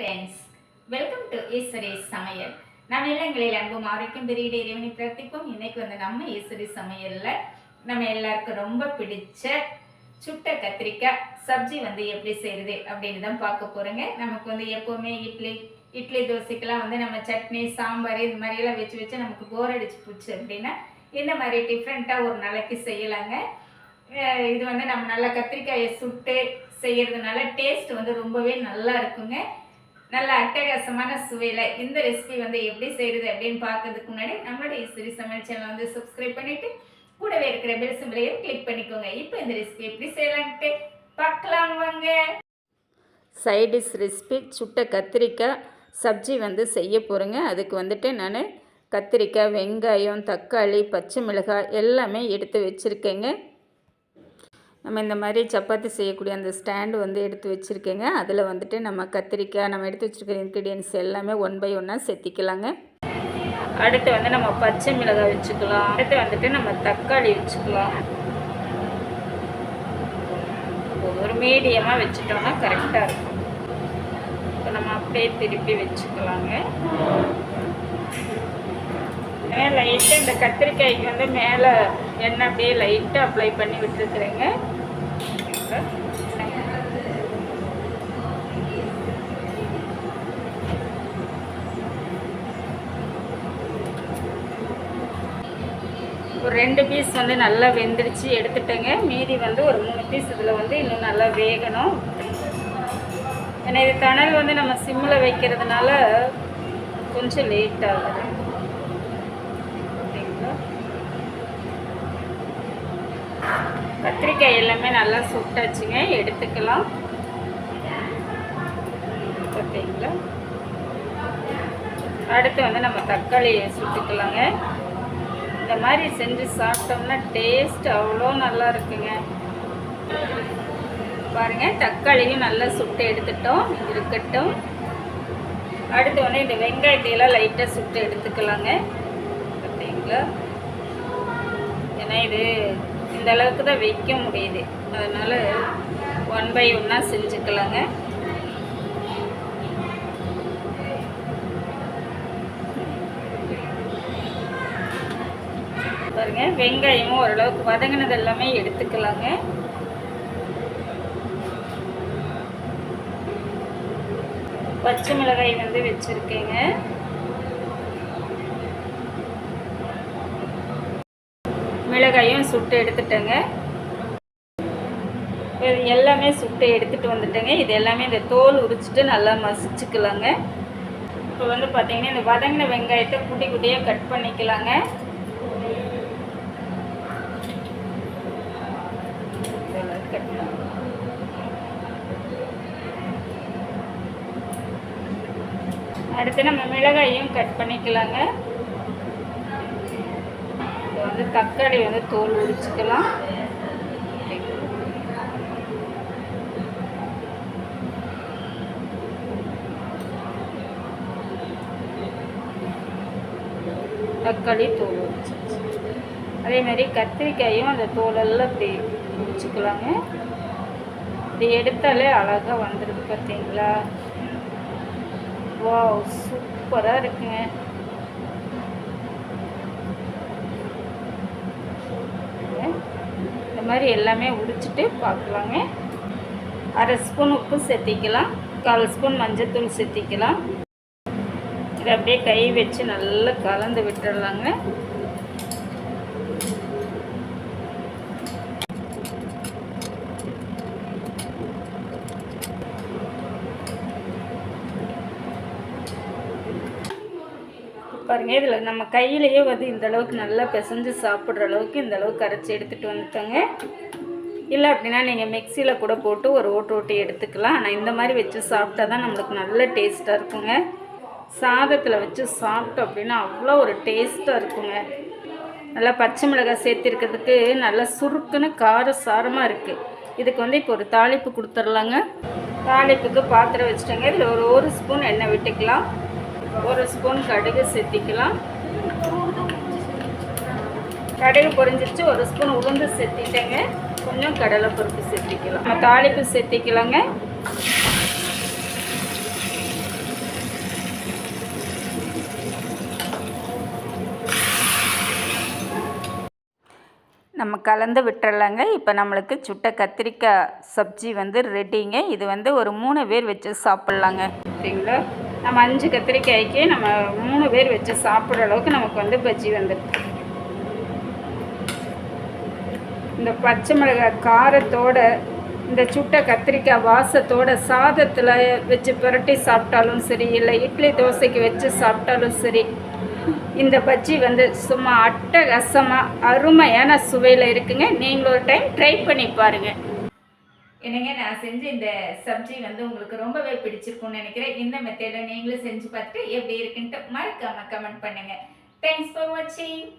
Friends welcome to Eswari சமையல் நம்ம இல்லங்களில் அன்பும் ஆரோக்கியம் பெரிய இறைவனை பிரார்த்திப்போம். இன்னைக்கு வந்து நம்ம ஈஸ்வரி சமையலில் நம்ம எல்லாருக்கும் ரொம்ப பிடிச்ச சுட்ட கத்திரிக்காய் சப்ஜி வந்து எப்படி செய்யறது அப்படின்னு தான் பார்க்க போகிறோங்க நமக்கு வந்து எப்போவுமே இட்லி இட்லி தோசைக்கெல்லாம் வந்து நம்ம சட்னி சாம்பார் இது மாதிரியெல்லாம் வச்சு வச்சு நமக்கு போர் அடிச்சு போச்சு அப்படின்னா இந்த மாதிரி டிஃப்ரெண்ட்டாக ஒரு நாளைக்கு செய்யலாங்க. இது வந்து நம்ம நல்லா கத்திரிக்காயை சுட்டு செய்கிறதுனால டேஸ்ட் வந்து ரொம்பவே நல்லா இருக்குங்க. நல்ல அட்டகாசமான சுவையில் இந்த ரெசிபி வந்து எப்படி செய்கிறது அப்படின்னு பார்க்கறதுக்கு முன்னாடி நம்மளுடைய சிறி சமையல் சேனல் வந்து சப்ஸ்கிரைப் பண்ணிவிட்டு கூடவே இருக்கிற பெல் சிம்பிளையும் கிளிக் பண்ணிக்கோங்க. இப்போ இந்த ரெசிபி எப்படி செய்யலான்ட்டு பார்க்கலாம் வாங்க. சைடிஷ் ரெசிபி சுட்ட கத்திரிக்காய் சப்ஜி வந்து செய்ய போகிறேங்க அதுக்கு வந்துட்டு நான் கத்திரிக்காய் வெங்காயம் தக்காளி பச்சை மிளகாய் எல்லாமே எடுத்து வச்சுருக்கேங்க. நம்ம இந்த மாதிரி சப்பாத்தி செய்யக்கூடிய அந்த ஸ்டாண்டு வந்து எடுத்து வச்சுருக்கேங்க. அதில் வந்துட்டு நம்ம கத்திரிக்காய் நம்ம எடுத்து வச்சுருக்கிற இன்க்ரீடியன்ஸ் எல்லாமே ஒன் பை ஒன்னாக செத்திக்கலாங்க. அடுத்து வந்து நம்ம பச்சை மிளகாய் வச்சுக்கலாம். அடுத்து வந்துட்டு நம்ம தக்காளி வச்சுக்கலாம். ஒரு மீடியமாக வச்சுட்டோம்னா கரெக்டாக இருக்கும். இப்போ நம்ம அப்படியே திருப்பி வச்சுக்கலாங்க. லைட்டாக இந்த கத்திரிக்காய்க்கு வந்து மேலே எண்ணெய் அப்படியே லைட்டாக அப்ளை பண்ணி விட்டுருக்குறேங்க. ஒரு ரெண்டு பீஸ் வந்து நல்லா வெந்துருச்சு எடுத்துட்டேங்க. மீதி வந்து ஒரு மூணு பீஸ் இதில் வந்து இன்னும் நல்லா வேகணும். ஏன்னா இது தணல் வந்து நம்ம சிம்மில் வைக்கிறதுனால கொஞ்சம் லேட் ஆகுது சரிங்களா? கத்திரிக்காய் எல்லாமே நல்லா சுட்டாச்சுங்க. எடுத்துக்கலாம். பார்த்தீங்களா அடுத்து வந்து நம்ம தக்காளியை சுட்டுக்கலாங்க. இந்த மாதிரி செஞ்சு சாப்பிட்டோம்னா டேஸ்ட் அவ்வளோ நல்லா இருக்குங்க. பாருங்க தக்காளியும் நல்லா சுட்டு எடுத்துட்டோம். இருக்கட்டும். அடுத்து வந்து இந்த வெங்காயத்தையெல்லாம் லைட்டாக சுட்டு எடுத்துக்கலாங்க. பார்த்தீங்களா ஏன்னா இது இந்த அளவுக்கு தான் வைக்க முடியுது. அதனால் ஒன் பை ஒன்னாக செஞ்சுக்கலாங்க. பாருங்க வெங்காயமும் ஓரளவுக்கு வதங்கினது எல்லாமே எடுத்துக்கலாங்க. பச்சை மிளகாய் வந்து வச்சுருக்கேங்க மிளகாயும் சுட்டு எடுத்துட்டேங்க. இது எல்லாமே சுட்டு எடுத்துகிட்டு வந்துட்டேங்க. இது எல்லாமே இந்த தோல் உரிச்சிட்டு நல்லா மசிச்சுக்கலாங்க. இப்போ வந்து பார்த்தீங்கன்னா இந்த வதங்கின வெங்காயத்தை குட்டி குட்டியாக கட் பண்ணிக்கலாங்க. அடுத்து நம்ம மிளகாயும் கட் பண்ணிக்கலாங்க. வந்து தக்காளி வந்து தோல் உரிச்சுக்கலாம். தக்காளி தோல் உரிச்சிச்சு அதே மாதிரி கத்திரிக்காயும் அந்த தோலெல்லாம் இப்படி உரிச்சுக்கலாங்க. இது எடுத்தாலே அழகாக வந்துடுது பார்த்தீங்களா வாவ் சூப்பராக இருக்குங்க. மாதிரி எல்லாமே உரிச்சிட்டு பார்க்கலாங்க. அரை ஸ்பூன் உப்பு சேர்த்திக்கலாம். கால் ஸ்பூன் மஞ்சத்தூள் சேர்த்திக்கலாம். இதை அப்படியே கை வச்சு நல்லா கலந்து விட்டுடலாங்க. பாருங்கள் இதில் நம்ம கையிலேயே வந்து இந்த அளவுக்கு நல்லா பிசைஞ்சு சாப்பிட்ற அளவுக்கு இந்த அளவுக்கு அரைச்சி எடுத்துகிட்டு வந்துட்டோங்க. இல்லை அப்படின்னா நீங்கள் மிக்சியில் கூட போட்டு ஒரு ஓட்டு ஓட்டி எடுத்துக்கலாம். ஆனால் இந்த மாதிரி வச்சு சாப்பிட்டா தான் நம்மளுக்கு நல்ல டேஸ்ட்டாக இருக்குங்க. சாதத்தில் வச்சு சாப்பிட்டோம் அப்படின்னா அவ்வளோ ஒரு டேஸ்ட்டாக இருக்குங்க. நல்லா பச்சை மிளகாய் சேர்த்துருக்கிறதுக்கு நல்லா சுருக்குன்னு கார சாரமாக இருக்குது இதுக்கு வந்து இப்போ ஒரு தாளிப்பு கொடுத்துர்லாங்க தாளிப்புக்கு பாத்திரம் வச்சுட்டோங்க. இதில் ஒரு ஒரு ஸ்பூன் எண்ணெய் விட்டுக்கலாம். ஒரு ஸ்பூன் கடுகு சேர்த்திக்கலாம் கடுகு பொரிஞ்சிருச்சு ஒரு ஸ்பூன் உளுந்து செத்திட்டேங்க. கொஞ்சம் கடலை பருப்பு சேர்த்திக்கலாம் நம்ம தாளிப்பு சேர்த்திக்கலாங்க நம்ம கலந்து விட்டுறலாங்க. இப்போ நம்மளுக்கு சுட்ட கத்திரிக்காய் சப்ஜி வந்து ரெடிங்க இது வந்து ஒரு மூணு பேர் வச்சு சாப்பிட்லாங்க. சரிங்களா? நம்ம அஞ்சு கத்திரிக்காய்க்கு நம்ம மூணு பேர் வச்சு சாப்பிட்ற அளவுக்கு நமக்கு வந்து பஜ்ஜி வந்துருக்கு. இந்த பச்சை மிளகாய் காரத்தோட இந்த சுட்ட கத்திரிக்காய் வாசத்தோட சாதத்தில் வச்சு புரட்டி சாப்பிட்டாலும் சரி இல்லை இட்லி தோசைக்கு வச்சு சாப்பிட்டாலும் சரி இந்த பஜ்ஜி வந்து சும்மா அட்டகாசமாக அருமையான சுவையில் இருக்குங்க. நீங்களும் ஒரு டைம் ட்ரை பண்ணி பாருங்கள் என்னங்க நான் செஞ்ச இந்த சப்ஜி வந்து உங்களுக்கு ரொம்பவே பிடிச்சிருக்கும்னு நினைக்கிறேன். இந்த மெத்தேடை நீங்களும் செஞ்சு பார்த்துட்டு எப்படி இருக்குன்ட்டு மறக்காம கமெண்ட் பண்ணுங்க. தேங்க்ஸ் ஃபார் வாட்சிங்